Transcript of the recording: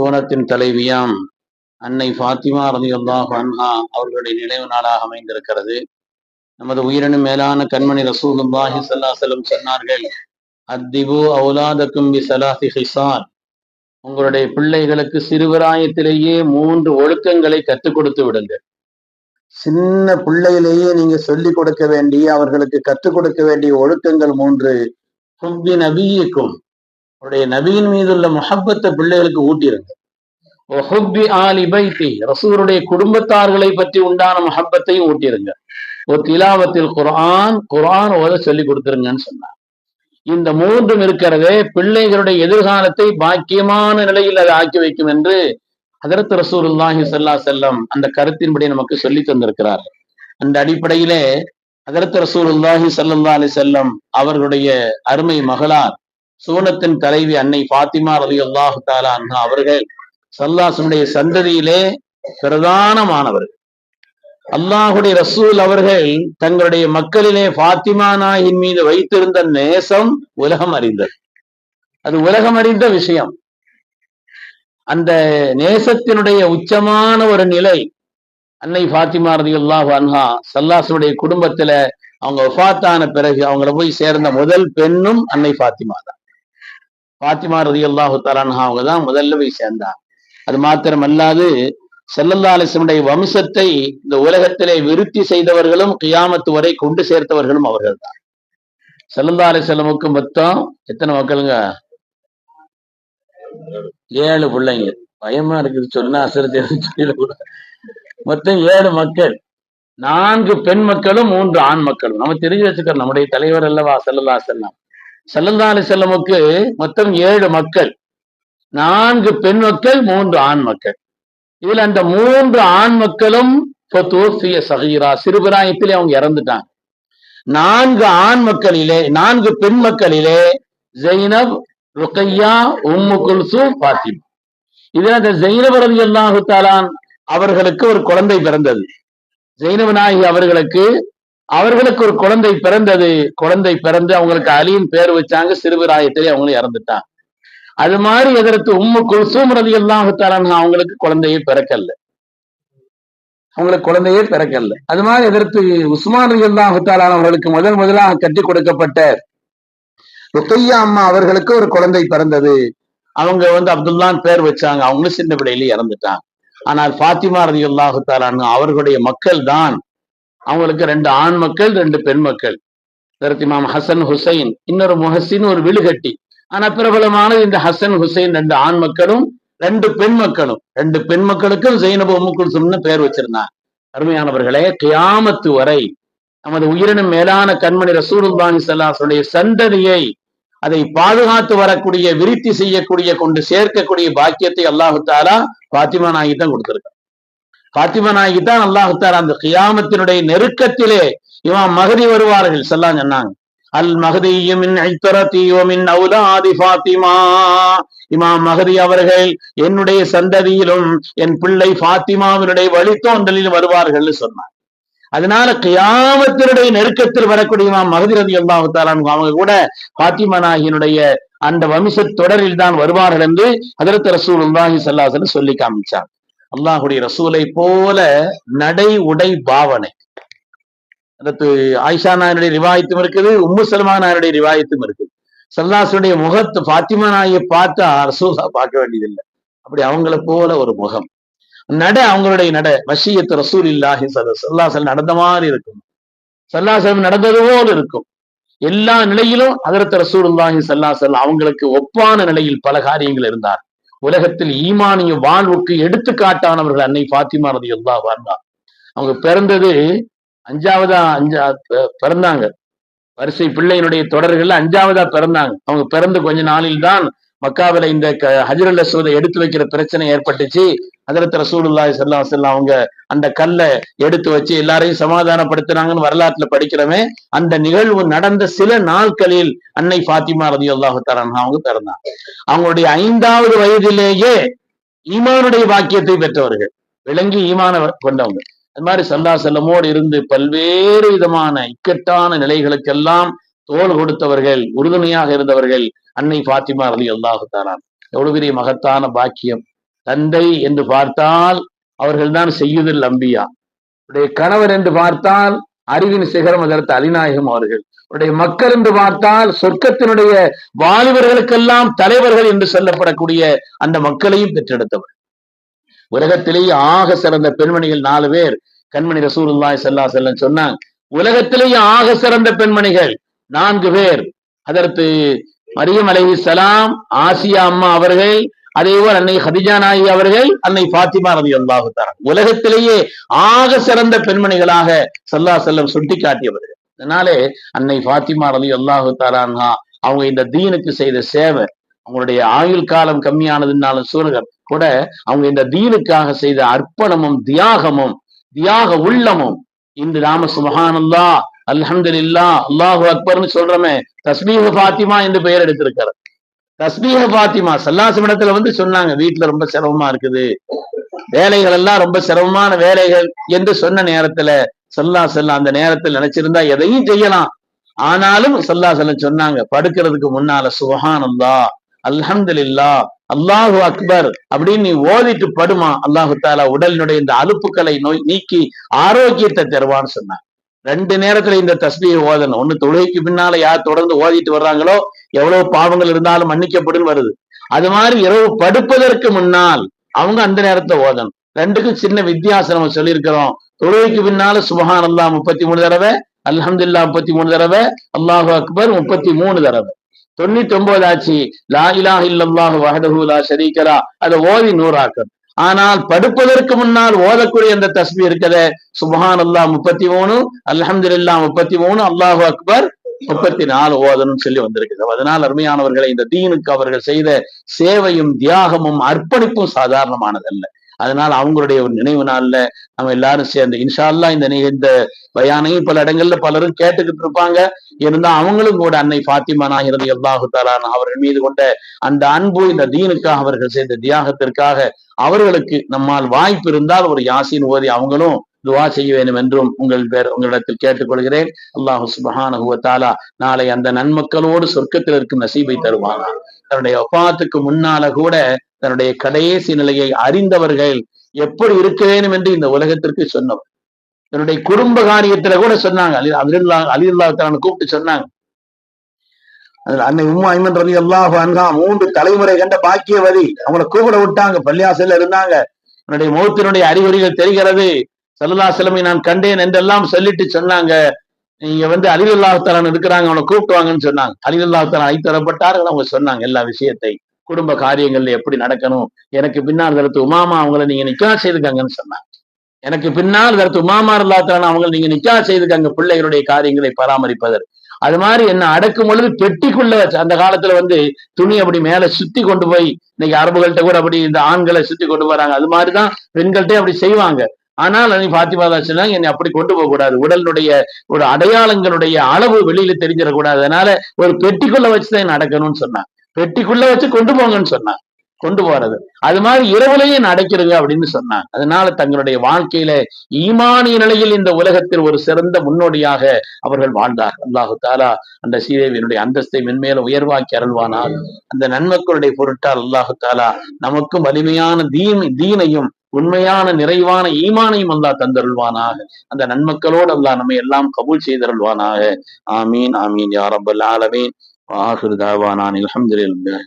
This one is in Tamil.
சோனத்தின் தலைவியாம் அன்னை ஃபாத்திமா ரதியுல்லாஹ் அன்ஹா அவர்களுடைய நினைவு நாளாக அமைந்திருக்கிறது. நமது உயிரினும் மேலான கண்மணி ரசூலுல்லாஹி ஸல்லல்லாஹு அலைஹி சொன்னார்கள் அத்திபு அவுலாதக்கும் பி சலாசி ஹிசான் உங்களுடைய பிள்ளைகளுக்கு சிறுபிராயத்திலேயே மூன்று ஒழுக்கங்களை கற்றுக் கொடுத்து விடுங்கள். சின்ன பிள்ளையிலேயே நீங்க சொல்லிக் கொடுக்க வேண்டிய அவர்களுக்கு கற்றுக் கொடுக்க வேண்டிய ஒழுக்கங்கள் மூன்று. ஹுப்பி நபியிக்கும் அவருடைய நபியின் மீதுள்ள முஹப்பத்தை பிள்ளைகளுக்கு ஊட்டியிருங்க ரசூருடைய குடும்பத்தார்களை பற்றி உண்டான முஹப்பத்தையும் ஊட்டியிருங்க ஒரு திலாவத்தில் குரான் குரான் ஓத சொல்லி கொடுத்துருங்கன்னு சொன்னார். இந்த மூன்றும் இருக்கிறதே பிள்ளைகளுடைய எதிர்காலத்தை பாக்கியமான நிலையில் அதை ஆக்கி வைக்கும் என்று ஹதரத் ரசூலுல்லாஹி சல்லா செல்லம் அந்த கருத்தின்படி நமக்கு சொல்லி தந்திருக்கிறார். அந்த அடிப்படையிலே ஹதரத் ரசூலுல்லாஹி சல்லா அலி செல்லம் அவர்களுடைய அருமை மகளார் சூனத்தின் தலைவி அன்னை ஃபாத்திமா ரலியல்லாஹு தாலா அன்ஹா அவர்கள் சல்லாசனுடைய சந்ததியிலே பிரதானமானவர்கள் அல்லாஹுடைய ரசூல் அவர்கள் தங்களுடைய மக்களிலே ஃபாத்திமா நாயின் மீது வைத்திருந்த நேசம் உலகம் அறிந்தது. அது உலகம் அறிந்த விஷயம். அந்த நேசத்தினுடைய உச்சமான ஒரு நிலை அன்னை ஃபாத்திமா ரதி அல்லாஹு அன்ஹா சல்லாசனுடைய குடும்பத்துல அவங்க ஒஃபாத்தான பிறகு அவங்கள போய் சேர்ந்த முதல் பெண்ணும் அன்னை ஃபாத்திமா தான். பாத்திமா ரதி அல்லாஹு தலான்ஹா அவங்க தான் முதல்ல போய் சேர்ந்தாங்க. அது மாத்திரம் அல்லாது செல்லல்லா அலிசனுடைய வம்சத்தை இந்த உலகத்திலே விருத்தி செய்தவர்களும் கியாமத்து வரை கொண்டு சேர்த்தவர்களும் அவர்கள் தான் செல்லல்லா அலிசல்லமுக்கு மொத்தம் எத்தனை மக்களுங்க? ஏழு பிள்ளைங்க. பயமா இருக்குது சொன்னா அசரத்தை சொல்லிடக்கூடாது. மொத்தம் ஏழு மக்கள். நான்கு பெண் மக்களும் மூன்று ஆண் மக்களும். நம்ம தெரிஞ்சு வச்சுக்கிறோம் நம்முடைய தலைவர் அல்லவா செல்லல்லா செல்லாம் செல்லல்லா செல்லமுக்கு மொத்தம் ஏழு மக்கள். நான்கு பெண் மக்கள் மூன்று ஆண் மக்கள். இதுல அந்த மூன்று ஆண் மக்களும் சகீரா. சிறுபிராயத்திலே அவங்க இறந்துட்டாங்க. நான்கு ஆண் மக்களிலே நான்கு பெண் மக்களிலே ஜெயினப் ருக்கையா உம்மு குல்சு பாத்திமா இதுல அந்த ஜெயினப் ரவி அல்லாஹு தாலான் அவர்களுக்கு ஒரு குழந்தை பிறந்தது. ஜெயினப் நாயகி அவர்களுக்கு அவர்களுக்கு ஒரு குழந்தை பிறந்தது. குழந்தை பிறந்து அவங்களுக்கு அலியின் பேர் வச்சாங்க. சிறுபிராயத்திலே அவங்களும் இறந்துட்டாங்க. அது மாதிரி எதிர்த்து உம்மு குல்சூம் ரதி அல்லாஹுத்தாலான் அவங்களுக்கு குழந்தையே பிறக்கல. அவங்களுக்கு குழந்தையே பிறக்கல. அது மாதிரி எதிர்த்து உஸ்மான் ரதி அல்லாஹுத்தாலான் அவர்களுக்கு முதல் முதலாக கட்டி கொடுக்கப்பட்ட ருக்கையா அம்மா அவர்களுக்கு ஒரு குழந்தை பிறந்தது. அவங்க வந்து அப்துல்லான் பேர் வச்சாங்க. அவங்களும் சின்ன பிள்ளையில இறந்துட்டாங்க. ஆனால் ஃபாத்திமா ரதி அல்லாஹுத்தாலான் அவர்களுடைய மக்கள் தான் அவங்களுக்கு ரெண்டு ஆண் மக்கள் ரெண்டு பெண் மக்கள். இமாம் ஹசன் ஹுசைன் இன்னொரு முஹசின் ஒரு விழுகட்டி. ஆனா பிரபலமானது இந்த ஹசன் ஹுசைன் ரெண்டு ஆண் மக்களும் ரெண்டு பெண் மக்களும். ரெண்டு பெண் மக்களுக்கும் ஜெயினபு உம்முக்குல்சும்னு பேர் வச்சிருந்தாங்க. அருமையானவர்களே கியாமத்து வரை நமது உயிரினும் மேலான கண்மணி ரசூலுல்லாஹி சல்லாசுடைய சந்ததியை அதை பாதுகாத்து வரக்கூடிய விருத்தி செய்யக்கூடிய கொண்டு சேர்க்கக்கூடிய பாக்கியத்தை அல்லாஹு தாலா பாத்திமா நாயகி தான் கொடுத்திருக்கான். பாத்திமா நாயகி தான் அல்லாஹுத்தார் அந்த கியாமத்தினுடைய நெருக்கத்திலே இவன் மகதி வருவார்கள் செல்லாம் சொன்னாங்க. அல் மகதியும் அவுலாதி ஃபாத்திமா. இமாம் மகதி அவர்கள் என்னுடைய சந்ததியிலும் என் பிள்ளை ஃபாத்திமாவினுடைய வழித்தோன்றலில் வருவார்கள் சொன்னார் அதனால கியாமத்தினுடைய நெருக்கத்தில் வரக்கூடிய இமாம் மகதி ரதி அல்லாஹுத்தாரான் அவங்க கூட ஃபாத்திமா நாகினுடைய அந்த வம்ச தொடரில் தான் வருவார்கள் என்று அதரத் ரசூல் உல்லாஹி சல்லாசன் சொல்லி காமிச்சார் அல்லாஹுடைய ரசூலை போல நடை உடை பாவனை. அடுத்து ஆயிஷா நாயனுடைய ரிவாயத்தும் இருக்குது உம்மு சல்மா நாயனுடைய ரிவாயத்தும் இருக்குது. சல்லாசுடைய முகத்து பாத்திமா நாயை பார்த்தா ரசூலா பார்க்க வேண்டியதில்லை. அப்படி அவங்கள போல ஒரு முகம். நட அவங்களுடைய நட. வசியத்து ரசூல் இல்லாஹி சல்லாசல் நடந்த மாதிரி இருக்கும். சல்லாசலம் நடந்தது போல இருக்கும். எல்லா நிலையிலும் அதரத்து ரசூலுல்லாஹி சல்லாசல் அவங்களுக்கு ஒப்பான நிலையில் பல காரியங்கள் இருந்தார் உலகத்தில் ஈமானிய வாழ்வுக்கு எடுத்துக்காட்டானவர்கள் அன்னை பாத்திமா ரதி எல்லா வாழ்ந்தார் அவங்க பிறந்தது அஞ்சாவதா அஞ்சா பிறந்தாங்க. வரிசை பிள்ளையினுடைய தொடர்கள் அஞ்சாவதா பிறந்தாங்க. அவங்க பிறந்து கொஞ்ச நாளில் தான் மக்காவில இந்த ஹஜரல் அசூதை எடுத்து வைக்கிற பிரச்சனை ஏற்பட்டுச்சு. அதரத் ரசூலுல்லாய் செல்லா செல்லாம் அவங்க அந்த கல்லை எடுத்து வச்சு எல்லாரையும் சமாதானப்படுத்தினாங்கன்னு வரலாற்றுல படிக்கிறோமே அந்த நிகழ்வு நடந்த சில நாட்களில் அன்னை ஃபாத்திமா ரதி அல்லாஹு தரான் அவங்க திறந்தாங்க அவங்களுடைய ஐந்தாவது வயதிலேயே ஈமானுடைய வாக்கியத்தை பெற்றவர்கள். விளங்கி ஈமான கொண்டவங்க. அது மாதிரி சல்லா செல்லமோடு இருந்து பல்வேறு விதமான இக்கட்டான நிலைகளுக்கெல்லாம் தோல் கொடுத்தவர்கள் உறுதுணையாக இருந்தவர்கள் அன்னை ஃபாத்திமா அலி அல்லாஹு எவ்வளவு பெரிய மகத்தான பாக்கியம். தந்தை என்று பார்த்தால் அவர்கள்தான் செய்யுதல் அம்பியா. உடைய கணவர் என்று பார்த்தால் அறிவின் சிகரம் அதற்கு அலிநாயகம் அவர்கள். உடைய மக்கள் என்று பார்த்தால் சொர்க்கத்தினுடைய வாலிபர்களுக்கெல்லாம் தலைவர்கள் என்று சொல்லப்படக்கூடிய அந்த மக்களையும் பெற்றெடுத்தவர். உலகத்திலேயே ஆக சிறந்த பெண்மணிகள் நாலு பேர். கண்மணி ரசூலுல்லாய் செல்லா செல்லம் சொன்னாங்க. உலகத்திலேயே ஆக சிறந்த பெண்மணிகள் நான்கு பேர். அதற்கு மரியம் அலைஹி சலாம் ஆசியா அம்மா அவர்கள் அதேபோல் அன்னை ஹதிஜா நாயி அவர்கள் அன்னை பாத்திமா ரவி அல்லாஹுத்தாரா உலகத்திலேயே ஆக சிறந்த பெண்மணிகளாக சல்லா செல்லம் சுட்டி காட்டியவர்கள் அதனாலே அன்னை பாத்திமா ரவி அல்லாஹு தாரான்ஹா அவங்க இந்த தீனுக்கு செய்த சேவை அவங்களுடைய ஆயுள் காலம் கம்மியானதுனாலும் சூழகம் கூட அவங்க இந்த தீனுக்காக செய்த அர்ப்பணமும் தியாகமும் தியாக உள்ளமும் இன்று நாம சுபஹானல்லா அல்ஹம்துலில்லா அல்லாஹு அக்பர்னு சொல்றோமே தஸ்மீக பாத்திமா என்று பெயர் எடுத்திருக்கிறார் தஸ்மீக பாத்திமா சல்லாசிமிடத்துல வந்து சொன்னாங்க வீட்டுல ரொம்ப சிரமமா இருக்குது. வேலைகள் எல்லாம் ரொம்ப சிரமமான வேலைகள் என்று சொன்ன நேரத்துல சல்லா செல்ல அந்த நேரத்தில் நினைச்சிருந்தா எதையும் செய்யலாம். ஆனாலும் சல்லா செல்ல சொன்னாங்க படுக்கிறதுக்கு முன்னால சுபஹான் அல்லா அல்லாஹு அக்பர் அப்படின்னு நீ ஓதிட்டு படுமா? அல்லாஹு தாலா உடலினுடைய இந்த அலுப்புக்களை நோய் நீக்கி ஆரோக்கியத்தை தருவான்னு சொன்னாங்க. ரெண்டு நேரத்துல இந்த தஸ்மியை ஓதணும். ஒண்ணு தொழுகைக்கு பின்னால யார் தொடர்ந்து ஓதிட்டு வர்றாங்களோ எவ்வளவு பாவங்கள் இருந்தாலும் மன்னிக்கப்படும் வருது. அது மாதிரி இரவு படுப்பதற்கு முன்னால் அவங்க அந்த நேரத்துல ஓதணும். ரெண்டுக்கும் சின்ன வித்தியாசம் நம்ம சொல்லியிருக்கிறோம். தொழுகைக்கு பின்னால சுபஹான் அல்லா முப்பத்தி மூணு தடவை அல்ஹம்துல்லா முப்பத்தி மூணு தடவை அல்லாஹு அக்பர் முப்பத்தி மூணு தடவை. தொண்ணூத்தி ஒன்பது ஆச்சு லா இலாஹ் இல்லல்லாஹு வஹதஹு லா ஷரீகலா. அதை ஓதி நூறாக்கணும். ஆனால் படுப்பதற்கு முன்னால் ஓதக்கூடிய அந்த தஸ்மி இருக்கத. சுபஹான் அல்லா முப்பத்தி மூணு அல்ஹம்துல்லா முப்பத்தி மூணு அல்லாஹு அக்பர் முப்பத்தி நாலு ஓதனும் சொல்லி வந்திருக்குது. அதனால் அருமையானவர்களை இந்த தீனுக்கு அவர்கள் செய்த சேவையும் தியாகமும் அர்ப்பணிப்பும் சாதாரணமானதல்ல. அதனால் அவங்களுடைய ஒரு நினைவு நாள்ல நம்ம எல்லாரும் சேர்ந்து இன்ஷால்லா இந்த இந்த பயானையும் பல இடங்கள்ல பலரும் கேட்டுக்கிட்டு இருப்பாங்க. இருந்தா அவங்களும் கூட அன்னை பாத்திமா நாகிறது எல்லாஹு தாலான் அவர்கள் மீது கொண்ட அந்த அன்பு இந்த தீனுக்காக அவர்கள் செய்த தியாகத்திற்காக அவர்களுக்கு நம்மால் வாய்ப்பு இருந்தால் ஒரு யாசின் ஓதி அவங்களும் துவா செய்ய வேண்டும் என்றும் உங்கள் பேர் உங்களிடத்தில் கேட்டுக்கொள்கிறேன். அல்லாஹு சுபஹானுவத்தாலா நாளை அந்த நன்மக்களோடு சொர்க்கத்தில் இருக்கும் நசீபை தருவானா. தன்னுடைய ஒப்பாத்துக்கு முன்னால கூட தன்னுடைய கடைசி நிலையை அறிந்தவர்கள் எப்படி இருக்க வேண்டும் என்று இந்த உலகத்திற்கு சொன்னவர். தன்னுடைய குடும்ப காரியத்துல கூட சொன்னாங்க. அலி அலில்லா அலில்லா கூப்பிட்டு சொன்னாங்க. அன்னை உம்மா ஐமன் ரவி அல்லாஹ் அன்ஹா மூன்று தலைமுறை கண்ட பாக்கியவதி. அவங்கள கூப்பிட விட்டாங்க. பள்ளியாசல இருந்தாங்க. என்னுடைய முகத்தினுடைய அறிகுறிகள் தெரிகிறது. சல்லா செலமை நான் கண்டேன் என்றெல்லாம் சொல்லிட்டு சொன்னாங்க. நீங்க வந்து அலிலுல்லாஹாலன் இருக்கிறாங்க அவனை கூப்பிட்டுவாங்கன்னு சொன்னாங்க. அலிலுல்லாஹாலன் அழைத்து தரப்பட்டார்கள் அவங்க சொன்னாங்க எல்லா விஷயத்தை குடும்ப காரியங்கள்ல எப்படி நடக்கணும்? எனக்கு பின்னால் தரத்து உமாமா அவங்கள நீங்க நிக்கா செய்துக்காங்கன்னு சொன்னாங்க. எனக்கு பின்னால் தரத்து உமாமா இல்லாத்தான அவங்களை நீங்க நிக்கா செய்துக்காங்க பிள்ளைகளுடைய காரியங்களை பராமரிப்பதற்கு. அது மாதிரி என்ன அடக்கும் பொழுது பெட்டிக்குள்ள வச்சு அந்த காலத்துல வந்து துணி அப்படி மேல சுத்தி கொண்டு போய் இன்னைக்கு அரபுகள்கிட்ட கூட அப்படி இந்த ஆண்களை சுத்தி கொண்டு போறாங்க. அது மாதிரிதான் பெண்கள்கிட்ட அப்படி செய்வாங்க. ஆனால் நீ பாத்திமா சொன்னா என்னை அப்படி கொண்டு போக கூடாது உடலுடைய ஒரு அடையாளங்களுடைய அளவு வெளியில தெரிஞ்சிடக்கூடாது. அதனால ஒரு பெட்டிக்குள்ள வச்சுதான் நடக்கணும்னு சொன்னான் பெட்டிக்குள்ள வச்சு கொண்டு போங்கன்னு சொன்னான் கொண்டு போறது. அது மாதிரி இரவுலையும் நடக்கிறது அப்படின்னு சொன்னாங்க. அதனால தங்களுடைய வாழ்க்கையில ஈமானிய நிலையில் இந்த உலகத்தில் ஒரு சிறந்த முன்னோடியாக அவர்கள் வாழ்ந்தார். அல்லாஹு தாலா அந்த சீதேவியனுடைய அந்தஸ்தை மென்மேல உயர்வாக்கி அருள்வானால் அந்த நன்மக்களுடைய பொருட்டால் அல்லாஹு தாலா நமக்கும் வலிமையான தீன் தீனையும் உண்மையான நிறைவான ஈமானையும் அல்லா தந்தருள்வானாக. அந்த நன்மக்களோடு அல்லா நம்ம எல்லாம் கபூல் செய்தருள்வானாக. ஆமீன் ஆமீன் யாரபல் ஆலமீன். வாஹிர் தாவானான் அலமதுல்லாஹ்